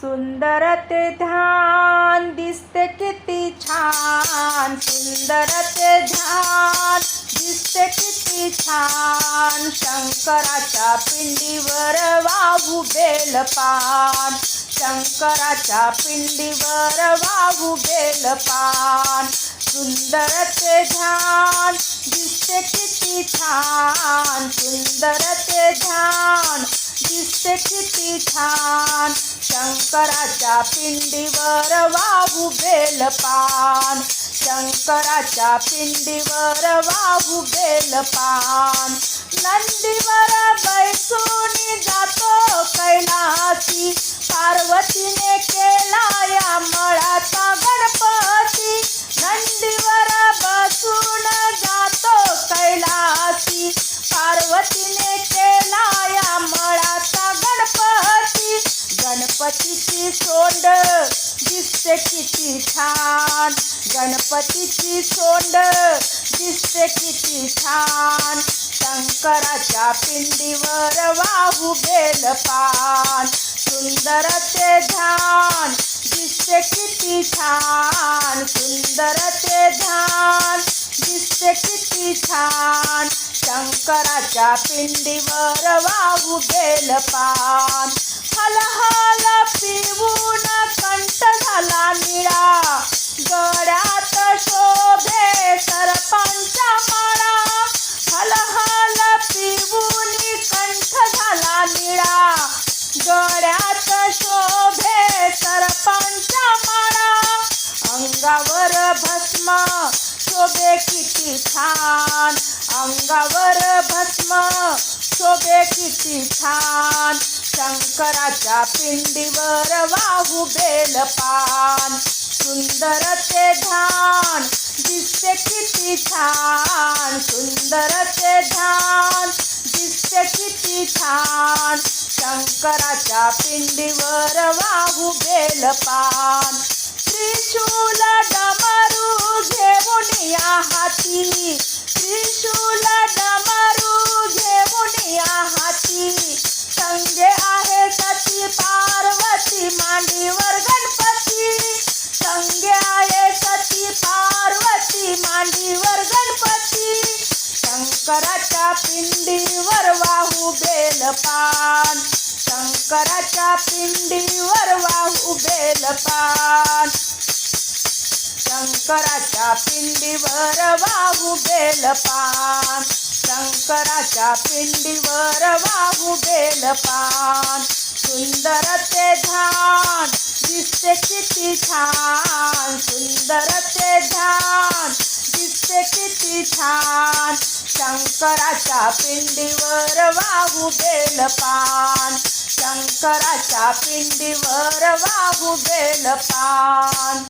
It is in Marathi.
सुंदर ते ध्यान दिसते किती छान. सुंदर ते ध्यान दिसते किती छान. शंकराच्या पिंडीवर वाहू बेलपान. शंकराच्या पिंडीवर वाहू बेलपान. सुंदर ते ध्यान दिसते किती छान. सुंदर ते ध्यान दिसते किती छान. शंकराच्या पिंडीवर वाहू बेलपान. शंकराच्या पिंडीवर वाहू बेलपान. नंदीवर बैसून जातो गणपतीची सोंड दिसते किती छान. गणपतीची सोंड दिसते किती छान. शंकराच्या पिंडीवर वाहू बेलपान सुंदर ते ध्यान दिसते किती छान. सुंदर ते ध्यान दिसते किती छान. शंकराच्या पिंडीवर वाहू बेलपान हल हल निळा गळ्यात शोभे सरपंचा माळा हलहल हल कंठ झाला निळा गळ्यात शोभे सरपंचा माळा अंगावर भस्म शोभे किती छान. अंगावर भस्म शोभे किती छान. शंकराच्या पिंडीवर वाहू बेलपान. सुंदर ते ध्यान दिसते किती छान. सुंदर ते ध्यान दिसते किती छान. शंकराच्या पिंडीवर वाहू बेलपान. त्रिशूल डमरू घेऊन या हाती मांडीवर गणपती शंकराच्या पिंडीवर वाहू बेलपान. शंकराच्या पिंडीवर वाहू बेलपान. शंकराच्या पिंडीवर वाहू बेलपान. शंकराच्या पिंडीवर वाहू बेलपान. सुंदर ते धान दिसते किती छान. छान शंकराच्या पिंडीवर वाहू बेलपान शंकराच्या पिंडीवर वाहू बेलपान